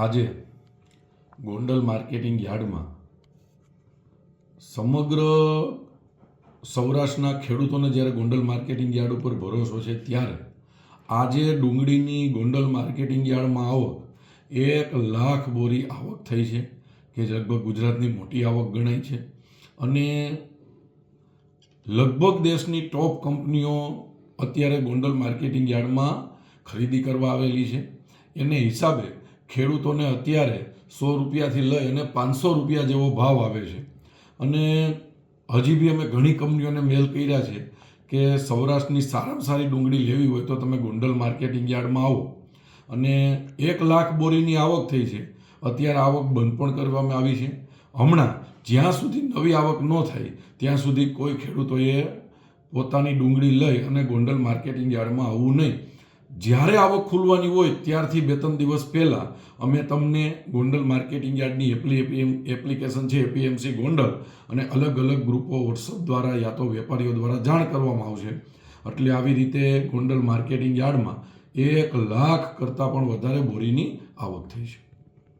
આજે ગોંડલ માર્કેટિંગ યાર્ડમાં સમગ્ર સૌરાષ્ટ્રના ખેડૂતોને જ્યારે ગોંડલ માર્કેટિંગ યાર્ડ ઉપર ભરોસો છે ત્યારે આજે ડુંગળીની ગોંડલ માર્કેટિંગ યાર્ડમાં આવક એક લાખ બોરી આવક થઈ છે, કે લગભગ ગુજરાતની મોટી આવક ગણાય છે. અને લગભગ દેશની ટોપ કંપનીઓ અત્યારે ગોંડલ માર્કેટિંગ યાર્ડમાં ખરીદી કરવા આવેલી છે. એને હિસાબે ખેડૂતોને અત્યારે સો રૂપિયાથી લઈ અને પાંચસો રૂપિયા જેવો ભાવ આવે છે. અને હજી બી અમે ઘણી કંપનીઓને મેલ કર્યા છે કે સૌરાષ્ટ્રની સારામાં સારી ડુંગળી લેવી હોય તો તમે ગોંડલ માર્કેટિંગ યાર્ડમાં આવો. અને એક લાખ બોરીની આવક થઈ છે. અત્યારે આવક બંધ પણ કરવામાં આવી છે. હમણાં જ્યાં સુધી નવી આવક ન થાય, ત્યાં સુધી કોઈ ખેડૂતોએ પોતાની ડુંગળી લઈ અને ગોંડલ માર્કેટિંગ યાર્ડમાં આવવું નહીં. જ્યારે આવક ખુલવાની હોય ત્યારથી બે ત્રણ દિવસ પહેલાં અમે તમને ગોંડલ માર્કેટિંગ યાર્ડની એપ્લી એપ્લિકેશન છે, એપીએમસી ગોંડલ અને અલગ અલગ ગ્રુપો વોટ્સઅપ દ્વારા યા તો વેપારીઓ દ્વારા જાણ કરવામાં આવશે. એટલે આવી રીતે ગોંડલ માર્કેટિંગ યાર્ડમાં એક લાખ કરતાં પણ વધારે બોરીની આવક થઈ છે.